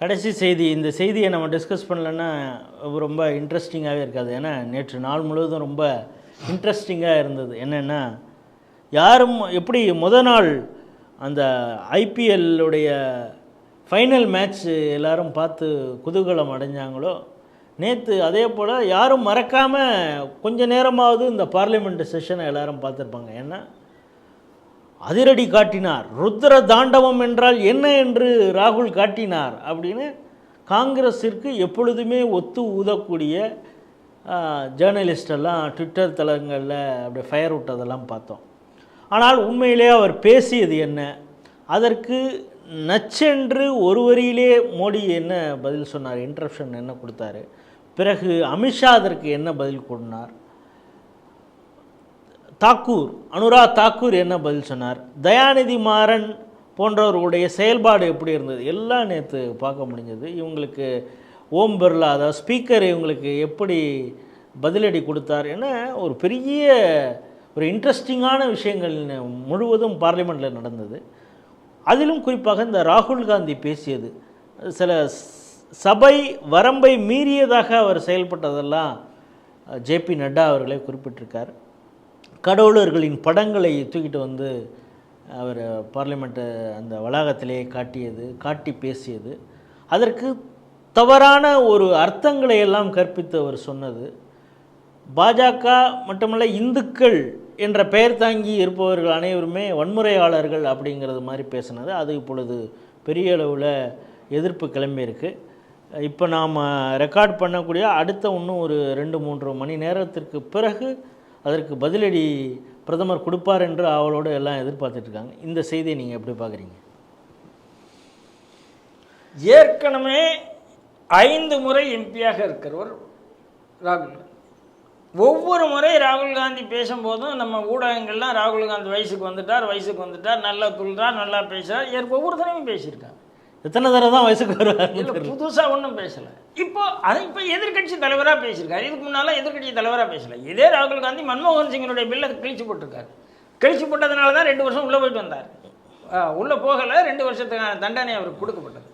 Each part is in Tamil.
கடைசி செய்தி இந்த செய்தியை நம்ம டிஸ்கஸ் பண்ணலன்னா ரொம்ப இன்ட்ரெஸ்டிங்காகவே இருக்காது. ஏன்னா நேற்று நாள் முழுவதும் ரொம்ப இன்ட்ரெஸ்டிங்காக இருந்தது. என்னென்னா யாரும் எப்படி முத நாள் அந்த ஐபிஎல்லுடைய ஃபைனல் மேட்ச் எல்லாரும் பார்த்து குதூகலம் அடைஞ்சாங்களோ நேற்று அதே போல் யாரும் மறக்காமல் கொஞ்ச நேரமாவது இந்த பார்லிமெண்ட் செஷனை எல்லாரும் பார்த்துருப்பாங்க. ஏன்னா அதிரடி காட்டினார். ருத்ர தாண்டவம் என்றால் என்ன என்று ராகுல் காட்டினார் அப்படின்னு காங்கிரஸிற்கு எப்பொழுதுமே ஒத்து ஊதக்கூடிய ஜேர்னலிஸ்டெல்லாம் ட்விட்டர் தளங்களில் அப்படியே ஃபயர் விட்டதெல்லாம் பார்த்தோம். ஆனால் உண்மையிலே அவர் பேசியது என்ன? அதற்கு நச்சென்று ஒரு வரியிலே மோடி என்ன பதில் சொன்னார்? இன்டரப்ஷன் என்ன கொடுத்தாரு? பிறகு அமித்ஷா அதற்கு என்ன பதில் கொடுனார் தாக்கூர் அனுரா தாக்கூர் என்ன பதில் சொன்னார்? தயாநிதி மாறன் போன்றவர்களுடைய செயல்பாடு எப்படி இருந்தது? எல்லாம் நேற்று பார்க்க முடிஞ்சது. இவங்களுக்கு ஓம் பிர்லா அதாவது ஸ்பீக்கர் இவங்களுக்கு எப்படி பதிலடி கொடுத்தார் என ஒரு பெரிய ஒரு இன்ட்ரெஸ்டிங்கான விஷயங்கள் முழுவதும் பார்லிமெண்ட்டில் நடந்தது. அதிலும் குறிப்பாக இந்த ராகுல் காந்தி பேசியது. சில சபை வரம்பை மீறியதாக அவர் செயல்பட்டதெல்லாம் ஜேபி நட்டா அவர்களே குறிப்பிட்டிருக்கார். கடவுளர்களின் படங்களை தூக்கிட்டு வந்து அவர் பார்லிமெண்ட்டு அந்த வளாகத்திலே காட்டியது காட்டி பேசியது. அதற்கு தவறான ஒரு அர்த்தங்களை எல்லாம் கற்பித்து அவர் சொன்னது. பாஜக மட்டுமல்ல இந்துக்கள் என்ற பெயர் தாங்கி இருப்பவர்கள் அனைவருமே வன்முறையாளர்கள் அப்படிங்கிறது மாதிரி பேசினது. அது இப்பொழுது பெரிய அளவில் எதிர்ப்பு கிளம்பியிருக்கு. இப்போ நாம் ரெக்கார்ட் பண்ணக்கூடிய அடுத்த இன்னும் ஒரு ரெண்டு மூன்று மணி நேரத்திற்கு பிறகு அதற்கு பதிலடி பிரதமர் கொடுப்பார் என்று அவளோடு எல்லாம் எதிர்பார்த்துட்டு இருக்காங்க இந்த செய்தியை நீங்கள் எப்படி பார்க்குறீங்க? ஏற்கனவே ஐந்து முறை எம்பியாக இருக்கிறவர் ராகுல் காந்தி. ஒவ்வொரு முறை ராகுல் காந்தி பேசும்போதும் நம்ம ஊடகங்கள்லாம் ராகுல் காந்தி வயசுக்கு வந்துட்டார் வயசுக்கு வந்துட்டார் நல்லா துள்றார் நல்லா பேசுறார். ஏற் ஒவ்வொரு தடவையும் பேசியிருக்காங்க. எத்தனை தடவை தான் வயசுக்கு வருவார்? புதுசாக ஒன்றும் பேசலை. இப்போ அது இப்போ எதிர்க்கட்சி தலைவராக பேசியிருக்காரு. இதுக்கு முன்னால் எதிர்க்கட்சி தலைவராக பேசலை. இதே ராகுல் காந்தி மன்மோகன் சிங்கினுடைய பில்லை கிழிச்சு போட்டிருக்காரு. கிழிச்சு போட்டதுனால தான் ரெண்டு வருஷம் உள்ளே போயிட்டு வந்தார். உள்ளே போகலை ரெண்டு வருஷத்துக்கான தண்டனை அவருக்கு கொடுக்கப்பட்டது.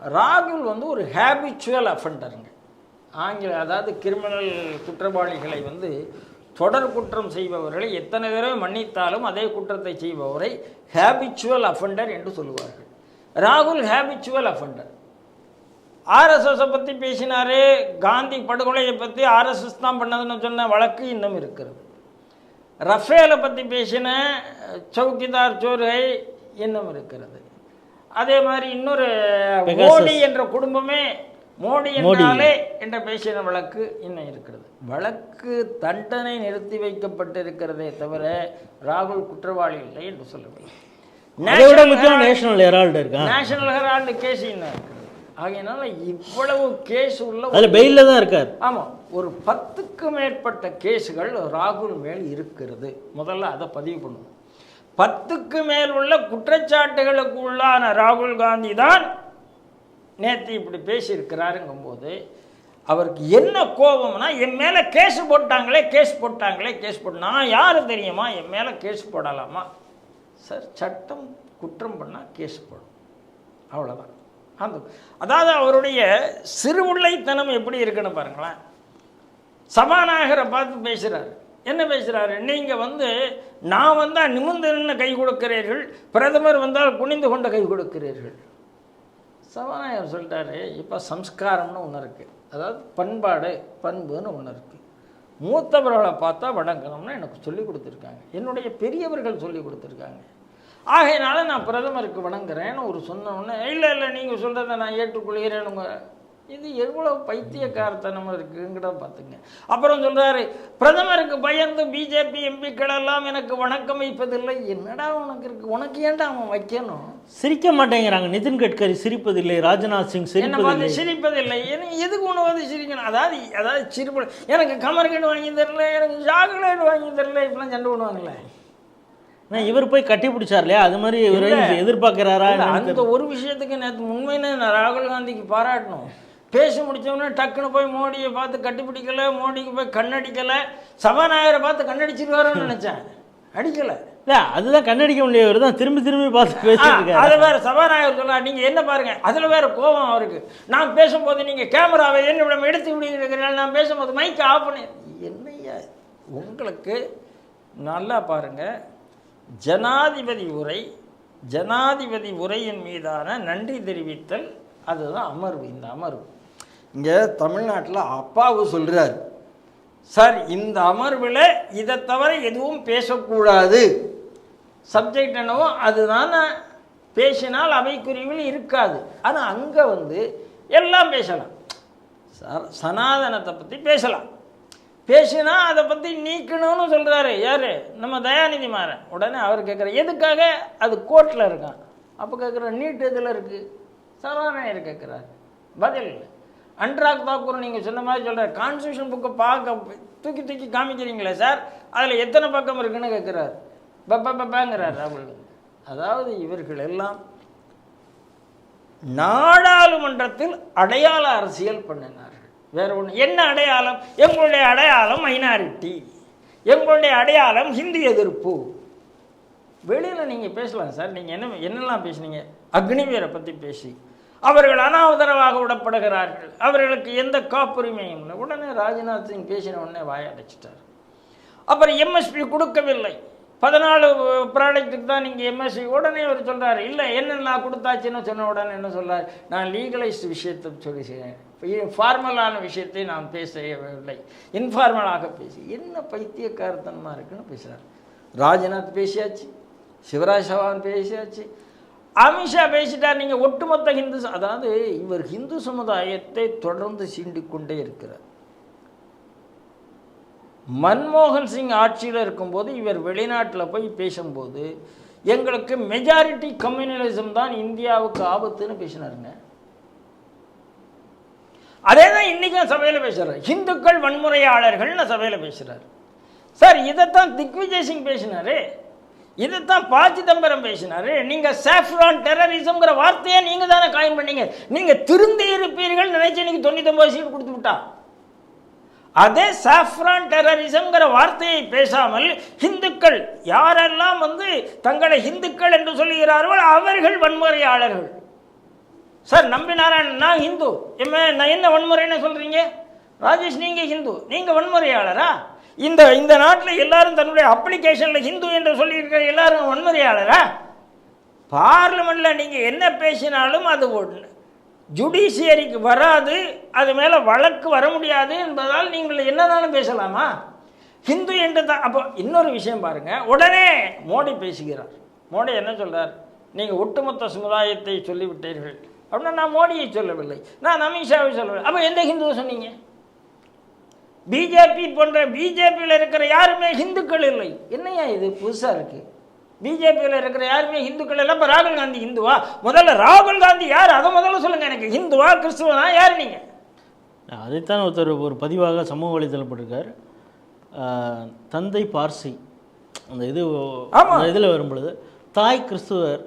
ராகுல் வந்து ஒரு ஹேபிச்சுவல் அஃபண்டருங்க ஆங்கில அதாவது கிரிமினல் குற்றவாளிகளை வந்து தொடர் குற்றம் செய்பவர்களை எத்தனை தடவை மன்னித்தாலும் அதே குற்றத்தை செய்பவரை ஹேபிச்சுவல் அஃபண்டர் என்று சொல்லுவார்கள். ராகுல் ஹேபிச்சுவல் அஃபண்டர் ஆர்எஸ்எஸை பற்றி பேசினாரே காந்தி படுகொலையை பற்றி ஆர்எஸ்எஸ் தான் பண்ணதுன்னு சொன்ன வழக்கு இன்னும் இருக்கிறது. ரஃபேலை பற்றி பேசின சௌக்கிதார் சோர்கை இன்னும் இருக்கிறது. அதே மாதிரி இன்னொரு. மோடி என்ற குடும்பமே மோடி என்றாலே என்ற பேசின வழக்கு இன்னும் இருக்கிறது. வழக்கு தண்டனை நிறுத்தி வைக்கப்பட்டிருக்கிறதே தவிர ராகுல் குற்றவாளி இல்லை என்று சொல்லவில்லை. நேஷனல் ஹெரால்டு இருக்கா? நேஷனல் ஹெரால்டு கேஸ் இன்னும் இருக்கிறது ஆகையினால இவ்வளவு கேஸ் உள்ள அதில் பெயிலில் தான் இருக்கார். ஆமாம் ஒரு பத்துக்கு மேற்பட்ட கேஸுகள் ராகுல் மேல் இருக்கிறது. முதல்ல அதை பதிவு பண்ணுவோம். பத்துக்கு மேல் உள்ள குற்றச்சாட்டுகளுக்கு உள்ளான ராகுல் காந்தி தான் நேற்று இப்படி பேசியிருக்கிறாருங்கும்போது அவருக்கு என்ன கோபம்னா என் மேலே கேஸ் போட்டாங்களே கேஸ் போட்டாங்களே கேஸ் போட்டு நான் யார் தெரியுமா? என் மேலே கேஸ் போடலாமா? சார் சட்டம் குற்றம் பண்ணால் கேஸ் போடும். அவ்வளோதான் அந்த அதாவது அவருடைய சிறுமுல்லைத்தனம் எப்படி இருக்குன்னு பாருங்களேன். சபாநாயகரை பார்த்து பேசுகிறாரு என்ன பேசுகிறாரு நீங்கள் வந்து நான் வந்தால் நிமிர்ந்து நின்று கை கொடுக்கிறீர்கள் பிரதமர் வந்தால் குனிந்து கொண்டு கை கொடுக்கிறீர்கள். சபாநாயகர் சொல்லிட்டாரு இப்போ சம்ஸ்காரம்னு ஒன்று இருக்குது அதாவது பண்பாடு பண்புன்னு ஒன்று இருக்குது மூத்தவர்களை பார்த்தா வணங்கணும்னு எனக்கு சொல்லி கொடுத்துருக்காங்க. என்னுடைய பெரியவர்கள் சொல்லி கொடுத்துருக்காங்க. ஆகையினால நான் பிரதமருக்கு வணங்குறேன்னு ஒரு சொன்ன உடனே இல்லை இல்லை நீங்கள் சொல்கிறத நான் ஏற்றுக்கொள்கிறேனுங்க இது எவ்வளோ பைத்தியக்காரத்தனம் இருக்குங்கிறத பார்த்துங்க. அப்புறம் சொல்கிறாரு பிரதமருக்கு பயந்து பிஜேபி எம்பிக்கள் எல்லாம் எனக்கு வணக்கம் வைப்பதில்லை. என்னடா உனக்கு இருக்கு? உனக்கு ஏன்டா அவன் வைக்கணும்? சிரிக்க மாட்டேங்கிறாங்க. நிதின் கட்கரி சிரிப்பதில்லை ராஜ்நாத் சிங் சிரிப்பதில்லை. சிரிப்பதில்லை? எதுக்கு உணவு வந்து சிரிக்கணும்? அதாவது அதாவது சிரிப்பு எனக்கு கமர்கேட் வாங்கி தரல எனக்கு சாக்லேட் வாங்கி தரல இப்படிலாம் சண்டை பண்ணுவாங்கல்ல நான் இவர் போய் கட்டி பிடிச்சார் இல்லையா? அது மாதிரி இவர் எதிர்பார்க்கிறாரா அந்த ஒரு விஷயத்துக்கு நேற்று உண்மையிலே நான் ராகுல் காந்திக்கு பாராட்டணும். பேசி முடிச்சவொடனே டக்குன்னு போய் மோடியை பார்த்து கட்டிப்பிடிக்கல மோடிக்கு போய் கண்ணடிக்கல சபாநாயகரை பார்த்து கண்ணடிச்சிருவாரோன்னு நினைச்சேன். அடிக்கலை. இல்ல அதுதான் கண்ணடிக்க முடியவர் தான் திரும்பி திரும்பி பார்த்து பேசிட்டு இருக்காரு அதை வேற சபாநாயகர் சொல்றார் நீங்க என்ன பாருங்க? அதுல வேற கோபம் அவருக்கு. நான் பேசும்போது நீங்க கேமராவை என்னிடம் எடுத்து விடுகிறீர்கள் நான் பேசும்போது மைக்கை ஆஃப் பண்ணி என்னையா? உங்களுக்கு நல்லா பாருங்க. ஜனாதிபதி உரை ஜனாதிபதி உரையின் மீதான நன்றி தெரிவித்தல் அதுதான் அமர்வு இந்த அமர்வு. இங்கே தமிழ்நாட்டில் அப்பாவு சொல்றாரு. சார் இந்த அமர்வில் இதை தவிர எதுவும் பேசக்கூடாது. சப்ஜெக்ட் என்னவோ அதுதான். பேசினால் அவைக்குறிவில் இருக்காது. ஆனால் அங்கே வந்து எல்லாம் பேசலாம். ச- சனாதனத்தை பற்றி பேசலாம். பேசினா அதை பற்றி நீக்கணும்னு சொல்கிறாரு யார்? நம்ம தயாநிதி மாறன். உடனே அவர் கேட்குற எதுக்காக? அது கோர்ட்டில் இருக்கான். அப்போ கேட்குற நீட் இதில் இருக்குது சபாநாயகர் கேட்குறாரு பதில் அன்ராக் தாக்கூர் நீங்கள் சொன்ன மாதிரி சொல்கிறார் கான்ஸ்டியூஷன் புக்கை பார்க்க தூக்கி தூக்கி காமிக்கிறீங்களே சார்? அதில் எத்தனை பக்கம் இருக்குன்னு கேட்குறாரு பப்ப பப்பாங்கிறார் ராகுல் அதாவது இவர்கள் எல்லாம் நாடாளுமன்றத்தில் அடையாள அரசியல் பண்ணினார் வேற ஒன்று என்ன அடையாளம்? எங்களுடைய அடையாளம் மைனாரிட்டி எங்களுடைய அடையாளம் ஹிந்தி எதிர்ப்பு. வெளியில் நீங்கள் பேசலாம் சார். நீங்கள் என்ன என்னெல்லாம் பேசுனீங்க? அக்னிவீரை பற்றி பேசி. அவர்கள் அனாதரவாக விடப்படுகிறார்கள். அவர்களுக்கு எந்த காப்புரிமையும் இல்லை. உடனே ராஜ்நாத் சிங் பேசின உடனே வாயடைச்சிட்டார் அப்புறம் எம்எஸ்பி கொடுக்கவில்லை. பதினாலு ப்ராடக்ட்டுக்கு தான் நீங்கள் எம்எஸ்சி உடனே அவர் சொல்கிறார் இல்லை என்னென்ன நான் கொடுத்தாச்சுன்னு சொன்ன உடனே என்ன சொல்கிறார் நான் லீகலைஸ்ட் விஷயத்தை சொல்லி செய்கிறேன் ஃபார்மலான விஷயத்தை நான் பேசவில்லை. இன்ஃபார்மலாக பேசி என்ன பைத்தியக்காரத்தனமாக இருக்குன்னு பேசுகிறார் ராஜ்நாத் பேசியாச்சு சிவராஜ் சவான் பேசியாச்சு. அமித்ஷா பேசிட்டார் நீங்கள் ஒட்டுமொத்த ஹிந்து அதாவது இவர் ஹிந்து சமுதாயத்தை தொடர்ந்து சீண்டிக்கொண்டே இருக்கிறார். மன்மோகன் சிங் ஆட்சியில் இருக்கும்போது இவர் வெளிநாட்டில் போய் பேசும்போது எங்களுக்கு மெஜாரிட்டி கம்யூனலிசம் தான் இந்தியாவுக்கு ஆபத்துன்னு பேசினாருங்க. அதே தான் இன்றைக்கும் சபையில் பேசுகிறார் இந்துக்கள் வன்முறையாளர்கள்னு சபையில் பேசுகிறார் சார் இதைத்தான் திக்விஜய் சிங் பேசினாரு. இதைத்தான் பா சிதம்பரம் பேசினாரு. நீங்கள் சாஃப்ரான் டெரரிசம்ங்கிற வார்த்தையை நீங்கள் தானே காயின் பண்ணீங்க. நீங்கள் திருந்தி இருப்பீர்கள் நினைச்சு இன்னைக்கு தொண்ணூத்தொம்பது சீட் கொடுத்து விட்டா. அதே சாஃப்ரான் டெரரிசம்ங்கிற வார்த்தையை பேசாமல் இந்துக்கள் யாரெல்லாம் வந்து தங்களை இந்துக்கள் என்று சொல்லுகிறார்களோ அவர்கள் வன்முறையாளர்கள். சார் நம்பி நாராயணன் நான் ஹிந்து. நான் என்ன வன்முறைன்னு சொல்றீங்க? ராஜேஷ் நீங்க ஹிந்து. நீங்க வன்முறையாளரா? இந்த இந்த நாட்டில் எல்லாரும் தன்னுடைய அப்ளிகேஷனில் ஹிந்து என்று சொல்லியிருக்கிற எல்லாரும் வன்முறையாளரா? பார்லிமெண்ட்ல நீங்க என்ன பேசினாலும் அது ஒன்று ஜுடிஷியரிக்கு வராது அது மேலே வழக்கு வர முடியாது என்பதால் நீங்கள் என்னதானும் பேசலாமா? ஹிந்து என்று தான் அப்போ இன்னொரு விஷயம் பாருங்கள் உடனே மோடி பேசுகிறார். மோடி என்ன சொல்கிறார் நீங்கள் ஒட்டுமொத்த சமுதாயத்தை சொல்லிவிட்டீர்கள். அப்படின்னா நான் மோடியை சொல்லவில்லை. நான் அமித்ஷாவை சொல்லவில்லை. அப்போ எந்த ஹிந்துவை சொன்னீங்க? பிஜேபி போன்ற பிஜேபியில் இருக்கிற யாருமே ஹிந்துக்கள் இல்லை. என்னையா இது? புதுசாக இருக்குது பிஜேபியில் இருக்கிற யாருமே ஹிந்துக்கள் இல்லை. இப்போ ராகுல் காந்தி ஹிந்துவா முதல்ல ராகுல் காந்தி யார்? அதை முதல்ல சொல்லுங்க எனக்கு. ஹிந்துவா கிறிஸ்துவனா யார் நீங்க? அதைத்தான் ஒருத்தர் ஒரு பதிவாக சமூக வலைதளம் போட்டிருக்கார். தந்தை பார்சி. அந்த இது ஆமா. அந்த இதில் வரும் பொழுது தாய் கிறிஸ்துவர்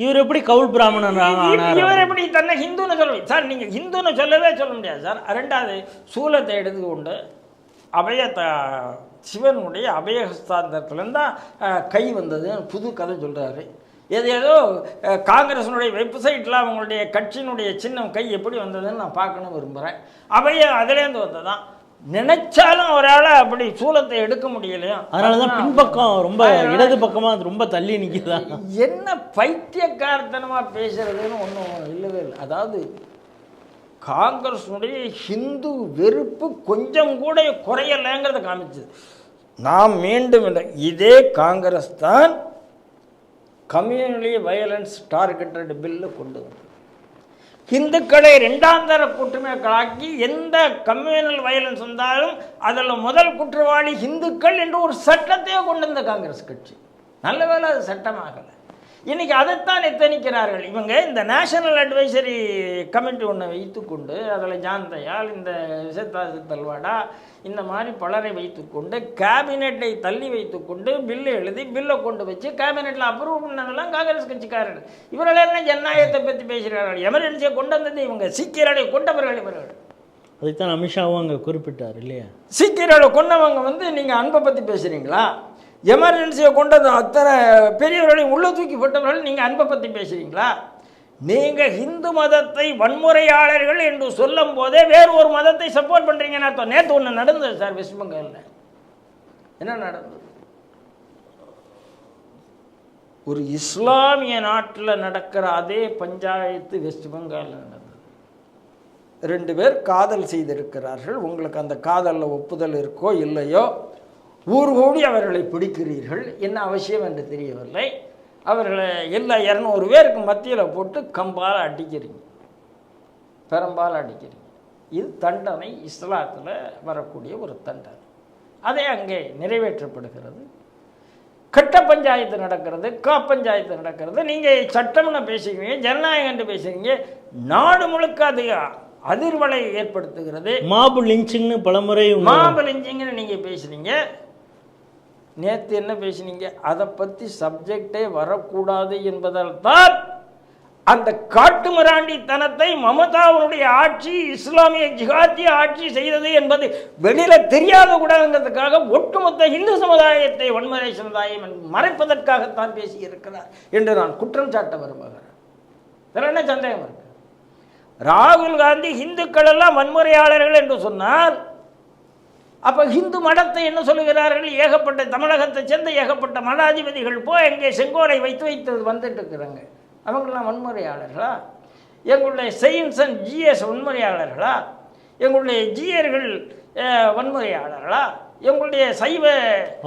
இவர் எப்படி கவுல் பிராமணன் இவர் எப்படி தன்னை ஹிந்துன்னு சொல்லுவீங்க சார் நீங்க ஹிந்துன்னு சொல்லவே சொல்ல முடியாது சார். ரெண்டாவது சூலத்தை எடுத்துக்கொண்டு அபய சிவனுடைய அபயஹஸ்தாந்தரத்துலேருந்து தான் அஹ், கை வந்தது. புது கதை சொல்றாரு. எது ஏதோ காங்கிரஸினுடைய வெப்சைட்டில் அவங்களுடைய கட்சியினுடைய சின்னம் கை எப்படி வந்ததுன்னு நான் பார்க்கணும் விரும்புகிறேன் அபய அதுலேருந்து வந்ததான் நினைச்சாலும் அவரால் அப்படி சூலத்தை எடுக்க முடியலையா? அதனால தான் பின்பக்கம் ரொம்ப இடது பக்கமாக அது ரொம்ப தள்ளி நிற்கிதா என்ன பைத்தியக்காரத்தனமா பேசுறதுன்னு ஒன்றும் இல்லவே இல்லை. அதாவது காங்கிரஸுடைய ஹிந்து வெறுப்பு கொஞ்சம் கூட குறையலைங்கிறத காமிச்சது. நாம் மீண்டும் இல்லை இதே காங்கிரஸ் தான் கம்யூனலி வயலன்ஸ் டார்கெட்டட் பில்லு கொண்டு வந்தது. இந்துக்களை ரெண்டாம் தர குற்றமைகளாக்கி எந்த கம்யூனல் வயலன்ஸ் வந்தாலும் அதில் முதல் குற்றவாளி இந்துக்கள் என்று ஒரு சட்டத்தையே கொண்டு வந்த காங்கிரஸ் கட்சி. நல்ல வேலை அது சட்டமாகலை. இன்னைக்கு அதைத்தான் எத்தனிக்கிறார்கள்? இவங்க இந்த நேஷனல் அட்வைசரி கமிட்டி ஒன்று வைத்துக்கொண்டு அதில் ஜான் தயாள் இந்த விசத்தாசி தல்வாடா இந்த மாதிரி பலரை வைத்துக்கொண்டு கேபினெட்டை தள்ளி வைத்துக்கொண்டு பில்லு எழுதி பில்லை கொண்டு வச்சு கேபினெட்டில் அப்ரூவ் பண்ணதெல்லாம் காங்கிரஸ் கட்சிக்காரர்கள். இவர்கள் என்ன ஜனநாயகத்தை பற்றி பேசுகிறார்கள். எமர்ஜென்சியை கொண்டு வந்தது இவங்க. சீக்கியர்களை கொண்டவர்கள் இவர்கள். அதைத்தான் அமித்ஷாவும் அங்கே குறிப்பிட்டார் இல்லையா? சீக்கியர்களை கொண்டவங்க வந்து நீங்கள் அன்பை பற்றி பேசுகிறீங்களா எமர்ஜென்சியை கொண்டு அந்த அத்தனை பெரியவர்களையும் உள்ள தூக்கி போட்டவர்கள் நீங்கள் அன்பை பற்றி பேசுகிறீங்களா நீங்கள் ஹிந்து மதத்தை வன்முறையாளர்கள் என்று சொல்லும் போதே வேறு ஒரு மதத்தை சப்போர்ட் பண்ணுறீங்கன்னு அர்த்தம். நேற்று ஒன்று நடந்தது சார் வெஸ்ட் பெங்காலில். என்ன நடந்தது? ஒரு இஸ்லாமிய நாட்டில் நடக்கிற அதே பஞ்சாயத்து வெஸ்ட் பெங்காலில் நடந்தது. ரெண்டு பேர் காதல் செய்திருக்கிறார்கள். உங்களுக்கு அந்த காதலில் ஒப்புதல் இருக்கோ இல்லையோ ஊர் கூடி அவர்களை பிடிக்கிறீர்கள். என்ன அவசியம் என்று தெரியவில்லை. அவர்களை எல்லா இரநூறு பேருக்கு மத்தியில் போட்டு கம்பால் அடிக்கிறீங்க. பெரும்பால் அடிக்கிறீங்க. இது தண்டனை இஸ்லாத்தில் வரக்கூடிய ஒரு தண்டனை. அதே அங்கே நிறைவேற்றப்படுகிறது. கட்ட பஞ்சாயத்து நடக்கிறது கா பஞ்சாயத்து நடக்கிறது. நீங்கள் சட்டம்னு பேசுகிறீங்க ஜனநாயகம் என்று பேசுகிறீங்க நாடு முழுக்க அது அதிர்வலை ஏற்படுத்துகிறது. மாபு லிஞ்சிங்னு பலமுறை உங்க- மாபலிஞ்சிங்கன்னு நீங்கள் பேசுனீங்க நேற்று என்ன பேசுனீங்க? அதை பற்றி சப்ஜெக்டே வரக்கூடாது என்பதால் தான் அந்த காட்டுமிராண்டித்தனத்தை மமதாவுடைய ஆட்சி இஸ்லாமிய ஜிகாத்திய ஆட்சி செய்தது என்பது வெளியில தெரியாத கூடாதுங்கிறதுக்காக ஒட்டுமொத்த இந்து சமுதாயத்தை வன்முறை சமுதாயம் என்று மறைப்பதற்காகத்தான் பேசியிருக்கிறார் என்று நான் குற்றம் சாட்ட விரும்புகிறேன். வேற என்ன சந்தேகம் இருக்கு? ராகுல் காந்தி இந்துக்கள் எல்லாம் வன்முறையாளர்கள் என்று சொன்னால் அப்போ இந்து மடத்தை என்ன சொல்லுகிறார்கள்? ஏகப்பட்ட தமிழகத்தை சேர்ந்த ஏகப்பட்ட மடாதிபதிகள் போய் எங்கே செங்கோலை வைத்து வைத்து வந்துட்டு இருக்கிறாங்க அவங்களாம் வன்முறையாளர்களா? எங்களுடைய செயின்ஸ் அண்ட் ஜிஎஸ் வன்முறையாளர்களா? எங்களுடைய ஜியர்கள் வன்முறையாளர்களா? எங்களுடைய சைவ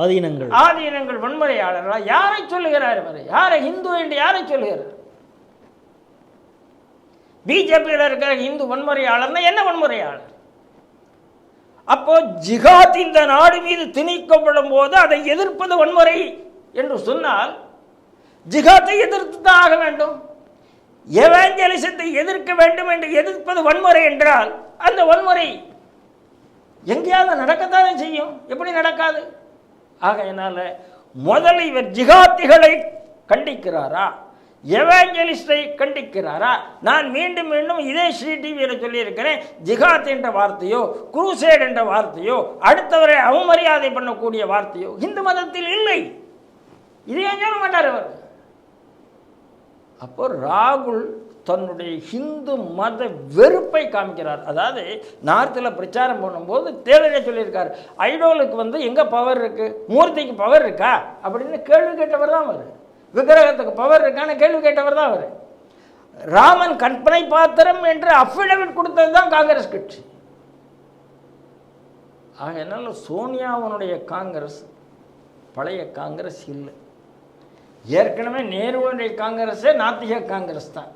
ஆதீனங்கள். ஆதீனங்கள் வன்முறையாளர்களா? யாரை சொல்லுகிறார் இவர்? யாரை? இந்து என்று யாரை சொல்லுகிறார்? பிஜேபியில் இருக்கிற இந்து வன்முறையாளர்னா என்ன வன்முறையாளர்? அப்போ ஜிகாத் இந்த நாடு மீது திணிக்கப்படும் போது அதை எதிர்ப்பது வன்முறை என்று சொன்னால் ஜிகாத்தை எதிர்த்து தான் ஆக வேண்டும். எவாஞ்சலிசத்தை எதிர்க்க வேண்டும் என்று எதிர்ப்பது வன்முறை என்றால் அந்த வன்முறை எங்கேயாவது நடக்கத்தானே செய்யும். எப்படி நடக்காது? ஆக என்னால் முதல் இவர் ஜிகாத்திகளை கண்டிக்கிறாரா? எவாஞ்சலிஸ்டை கண்டிக்கிறாரா? நான் மீண்டும் மீண்டும் இதே ஸ்ரீ டிவியில் சொல்லியிருக்கிறேன். ஜிகாத் என்ற வார்த்தையோ குரூசேட் என்ற வார்த்தையோ அடுத்தவரை அவமரியாதை பண்ணக்கூடிய வார்த்தையோ இந்து மதத்தில் இல்லை. இதே சொல்ல மாட்டார் அவர்? அப்போ ராகுல் தன்னுடைய ஹிந்து மத வெறுப்பை காமிக்கிறார். அதாவது நார்த்தில் பிரச்சாரம் பண்ணும்போது தேவையை சொல்லியிருக்கார் ஐடோலுக்கு வந்து எங்கே பவர் இருக்குது மூர்த்திக்கு பவர் இருக்கா? அப்படின்னு கேள்வி கேட்டவர் தான் அவர். விக்கிரகத்துக்கு பவர் இருக்கான கேள்வி கேட்டவர் தான் அவர். ராமன் கற்பனை பாத்திரம் என்று அஃபிடவிட் கொடுத்தது தான் காங்கிரஸ் கட்சி. ஆக என்னால் சோனியாவனுடைய காங்கிரஸ் பழைய காங்கிரஸ் இல்லை. ஏற்கனவே நேருடைய காங்கிரஸே நாத்திக காங்கிரஸ் தான்.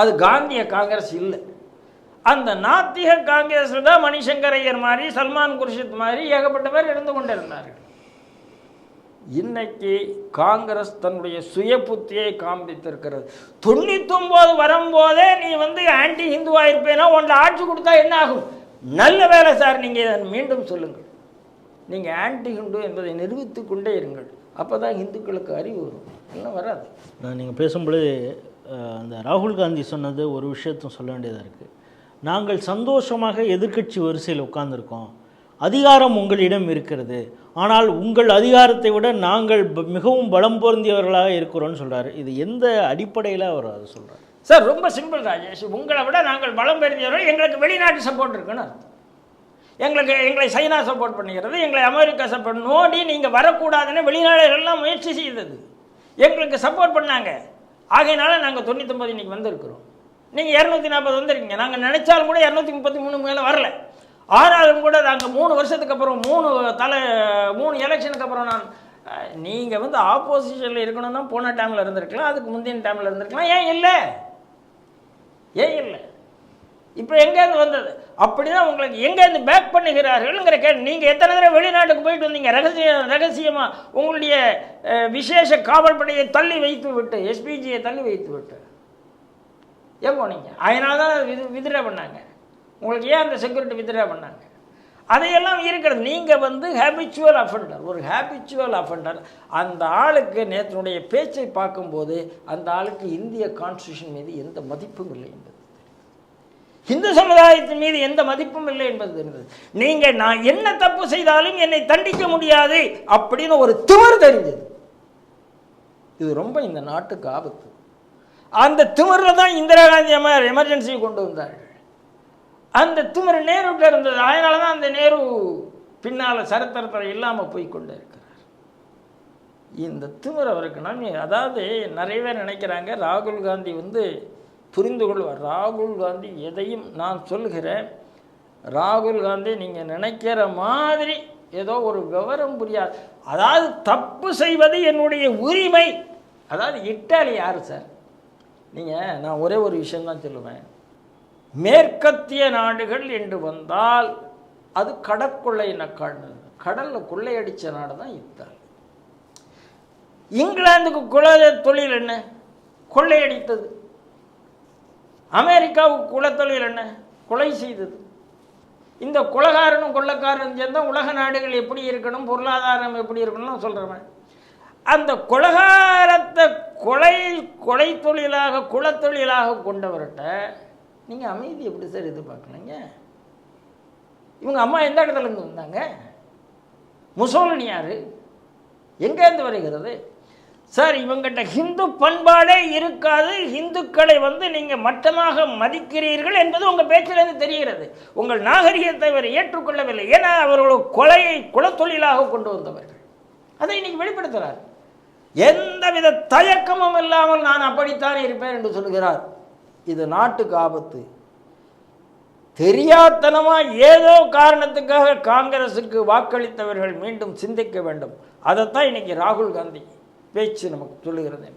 அது காந்திய காங்கிரஸ் இல்லை. அந்த நாத்திக காங்கிரஸ் தான் மணிசங்கர் ஐயர் மாதிரி சல்மான் குர்ஷித் மாதிரி ஏகப்பட்ட பேர் இருந்து கொண்டிருந்தார்கள். இன்னைக்கு காங்கிரஸ் தன்னுடைய சுய புத்தியை காண்பித்திருக்கிறது. தொண்ணூத்தொம்போது வரும்போதே நீ வந்து ஆன்டி ஹிந்துவா இருப்பேனா? உன்னை ஆட்சி கொடுத்தா என்ன ஆகும்? நல்ல வேலை சார் நீங்கள் இதை மீண்டும் சொல்லுங்கள். நீங்கள் ஆன்டி ஹிந்து என்பதை நிரூபித்து கொண்டே இருங்கள். அப்போ தான் அறிவு வரும். இன்னும் வராது. நான் நீங்கள் பேசும்பொழுது அந்த ராகுல் காந்தி சொன்னது ஒரு விஷயத்தும் சொல்ல வேண்டியதாக இருக்குது நாங்கள் சந்தோஷமாக எதிர்க்கட்சி வரிசையில் உட்காந்துருக்கோம் அதிகாரம் உங்களிடம் இருக்கிறது. ஆனால் உங்கள் அதிகாரத்தை விட நாங்கள் மிகவும் பலம் பொருந்தியவர்களாக இருக்கிறோம்னு சொல்கிறார் இது எந்த அடிப்படையில் அவர் அதை சொல்கிறார் சார் ரொம்ப சிம்பிள் ராஜேஷ். உங்களை விட நாங்கள் பலம் பெருந்தவர்கள் எங்களுக்கு வெளிநாட்டு சப்போர்ட் இருக்குன்னு அர்த்தம். எங்களுக்கு எங்களை சைனா சப்போர்ட் பண்ணுகிறது எங்களை அமெரிக்கா சப்போர்ட் நோடி நீங்கள் வரக்கூடாதுன்னு வெளிநாடுகள்லாம் முயற்சி செய்தது. எங்களுக்கு சப்போர்ட் பண்ணாங்க. ஆகையினால நாங்கள் தொண்ணூத்தொம்பது இன்னைக்கு வந்திருக்கிறோம். நீங்கள் இரநூத்தி நாற்பது வந்திருக்கீங்க. நாங்கள் நினைச்சாலும் கூட இரநூத்தி முப்பத்தி மூணு மேலே வரல. ஆனாலும் கூட நாங்கள் மூணு வருஷத்துக்கு அப்புறம் மூணு தலை மூணு எலெக்ஷனுக்கு அப்புறம் நான் நீங்கள் வந்து ஆப்போசிஷனில் இருக்கணும்னா போன டைமில் இருந்திருக்கலாம் அதுக்கு முந்தின டைமில் இருந்திருக்கலாம். ஏன் இல்லை? ஏன் இல்லை? இப்போ எங்கேருந்து வந்தது? அப்படிதான் உங்களுக்கு எங்கேருந்து பேக் பண்ணுகிறார்கள்ங்கிற கேள்வி. நீங்கள் எத்தனை தடவை வெளிநாட்டுக்கு போயிட்டு வந்தீங்க? ரகசியம் ரகசியமாக உங்களுடைய விசேஷ விசேஷ காவல்படையை தள்ளி வைத்து விட்டு எஸ்பிஜியை தள்ளி வைத்து விட்டு. ஏன் போனீங்க அதனால தான் விது விதிரை பண்ணாங்க. உங்களுக்கு ஏன் அந்த செக்யூரிட்டி வித்ரா பண்ணாங்க? அதையெல்லாம் இருக்கிறது. நீங்கள் வந்து ஹேபிச்சுவல் அஃபெண்டர் ஒரு ஹேபிச்சுவல் அஃபெண்டர் அந்த ஆளுக்கு நேற்றுடைய பேச்சை பார்க்கும்போது அந்த ஆளுக்கு இந்திய கான்ஸ்டியூஷன் மீது எந்த மதிப்பும் இல்லை என்பது இந்து சமுதாயத்தின் மீது எந்த மதிப்பும் இல்லை என்பது தெரிந்தது நீங்கள் நான் என்ன தப்பு செய்தாலும் என்னை தண்டிக்க முடியாது அப்படின்னு ஒரு திமிர் தெரிஞ்சது. இது ரொம்ப இந்த நாட்டுக்கு ஆபத்து. அந்த திமிரில் தான் இந்திரா காந்தி அம்மா எமர்ஜென்சி கொண்டு வந்தார்கள். அந்த திமிர் நேருட்ட இருந்தது. அதனால தான் அந்த நேரு பின்னால் சரித்திரத்தில் இல்லாமல் போய் கொண்டு இருக்கிறார். இந்த திமிர் அவருக்கு நான் அதாவது நிறைய பேர் நினைக்கிறாங்க ராகுல் காந்தி வந்து புரிந்து கொள்வார். ராகுல் காந்தி எதையும் நான் சொல்கிறேன் ராகுல் காந்தி நீங்கள் நினைக்கிற மாதிரி ஏதோ ஒரு விவரம் புரியாது. அதாவது தப்பு செய்வது என்னுடைய உரிமை. அதாவது இட்டாலி யார் சார். நீங்கள் நான் ஒரே ஒரு விஷயம்தான் சொல்லுவேன். மேற்கத்திய நாடுகள் என்று வந்தால் அது கடற்கொள்ளை நாடு கடலில் கொள்ளையடித்த நாடு தான் இத்தாலி. இங்கிலாந்துக்கு குல தொழில் என்ன? கொள்ளையடித்தது. அமெரிக்காவுக்கு குலத்தொழில் என்ன? கொலை செய்தது. இந்த குலகாரனும் கொள்ளக்காரனும் சேர்ந்தால் உலக நாடுகள் எப்படி இருக்கணும்? பொருளாதாரம் எப்படி இருக்கணும்னு சொல்கிறவன் அந்த கொலகாரத்தை கொலை கொலை தொழிலாக குலத்தொழிலாக கொண்டவர்கிட்ட நீங்கள் அமைதி எப்படி சார் எதிர்பார்க்கலீங்க? இவங்க அம்மா எந்த இடத்துலேருந்து வந்தாங்க? முசோலன் யார்? எங்கேருந்து வருகிறது? சார் இவங்கிட்ட ஹிந்து பண்பாடே இருக்காது. ஹிந்துக்களை வந்து நீங்கள் மட்டமாக மதிக்கிறீர்கள் என்பது உங்கள் பேச்சிலிருந்து தெரிகிறது. உங்கள் நாகரிகத்தை அவர் ஏற்றுக்கொள்ளவில்லை. ஏன்னா அவர்கள் கொலையை குலத்தொழிலாக கொண்டு வந்தவர்கள். அதை இன்னைக்கு வெளிப்படுத்துகிறார் எந்தவித தயக்கமும் இல்லாமல் நான் அப்படித்தான் இருப்பேன் என்று சொல்கிறார். இது நாட்டுக்கு ஆபத்து. தெரியாத்தனமா ஏதோ காரணத்துக்காக காங்கிரசுக்கு வாக்களித்தவர்கள் மீண்டும் சிந்திக்க வேண்டும். அதைத்தான் இன்னைக்கு ராகுல் காந்தி பேச்சு நமக்கு சொல்லுகிறது.